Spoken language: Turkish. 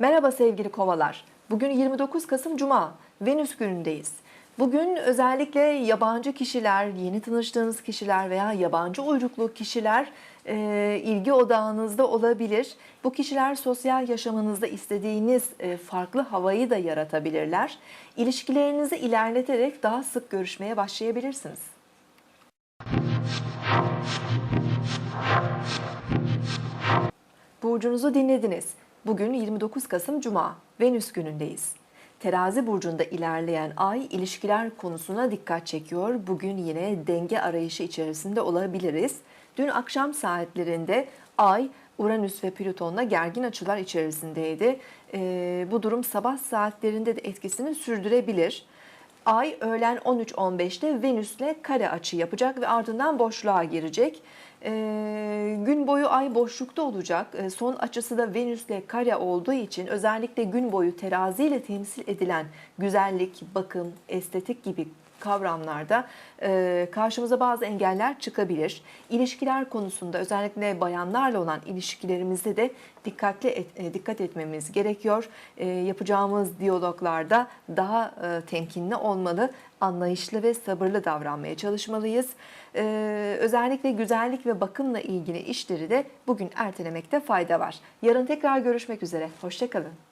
Merhaba sevgili kovalar. Bugün 29 Kasım Cuma, Venüs günündeyiz. Bugün özellikle yabancı kişiler, yeni tanıştığınız kişiler veya yabancı uyruklu kişiler e, ilgi odağınızda olabilir. Bu kişiler sosyal yaşamınızda istediğiniz e, farklı havayı da yaratabilirler. İlişkilerinizi ilerleterek daha sık görüşmeye başlayabilirsiniz. Burcunuzu dinlediniz. Bugün 29 Kasım Cuma, Venüs günündeyiz. Terazi burcunda ilerleyen ay ilişkiler konusuna dikkat çekiyor. Bugün yine denge arayışı içerisinde olabiliriz. Dün akşam saatlerinde ay Uranüs ve Plüton'la gergin açılar içerisindeydi. Ee, bu durum sabah saatlerinde de etkisini sürdürebilir. Ay öğlen 13.15'te Venüs'le kare açı yapacak ve ardından boşluğa girecek. Ee, gün boyu ay boşlukta olacak. Ee, son açısı da Venüs'le kare olduğu için özellikle gün boyu teraziyle temsil edilen güzellik, bakım, estetik gibi kavramlarda e, karşımıza bazı engeller çıkabilir. İlişkiler konusunda özellikle bayanlarla olan ilişkilerimizde de dikkatli et, e, dikkat etmemiz gerekiyor. E, yapacağımız diyaloglarda daha e, temkinli olmalı, anlayışlı ve sabırlı davranmaya çalışmalıyız. E, özellikle güzellik ve bakımla ilgili işleri de bugün ertelemekte fayda var. Yarın tekrar görüşmek üzere. Hoşçakalın.